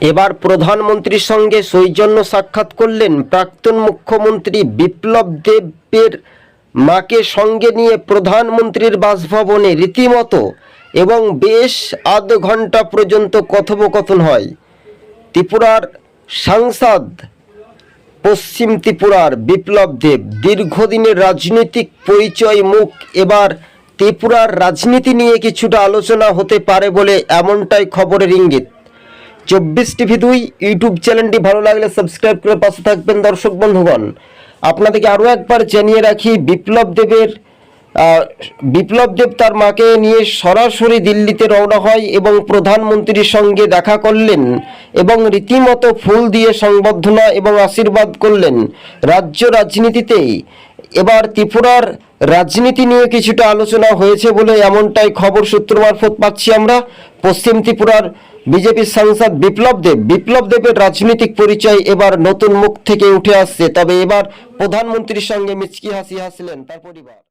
এবার প্রধানমন্ত্রীর সঙ্গে সৌজন্য সাক্ষাৎ করলেন প্রাক্তন মুখ্যমন্ত্রী বিপ্লব দেবের মাকে সঙ্গে নিয়ে প্রধানমন্ত্রীর বাসভবনে রীতিমতো এবং বেশ আধ ঘণ্টা পর্যন্ত কথোপকথন হয়। ত্রিপুরার সাংসদ পশ্চিম ত্রিপুরার বিপ্লব দেব দীর্ঘদিনের রাজনৈতিক পরিচয় মুখ, এবার ত্রিপুরার রাজনীতি নিয়ে কিছুটা আলোচনা হতে পারে বলে এমনটাই খবরের ইঙ্গিত। চব্বিশ টিভি দুই ইউটিউব চ্যানেলটি ভালো লাগলে সাবস্ক্রাইব করে পাশে থাকবেন দর্শক বন্ধুগণ। আপনাদেরকে আরও একবার জানিয়ে রাখি, বিপ্লব দেবের বিপ্লব দেব তার মাকে নিয়ে সরাসরি দিল্লিতে রওনা হয় এবং প্রধানমন্ত্রীর সঙ্গে দেখা করলেন এবং রীতিমতো ফুল দিয়ে সংবর্ধনা এবং আশীর্বাদ করলেন রাজ্য রাজনীতিতেই এবার ত্রিপুরার রাজনীতি নিয়ে কিছুটা আলোচনা হয়েছে বলে এমনটাই খবর সূত্র মারফত পাচ্ছি আমরা। পশ্চিম ত্রিপুরার বিজেপির সাংসদ বিপ্লব দেব। বিপ্লব দেবের রাজনৈতিক পরিচয় এবার নতুন মুখ থেকে উঠে আসছে। তবে এবার প্রধানমন্ত্রীর সঙ্গে মিচকি হাসি হাসলেন তার পরিবার।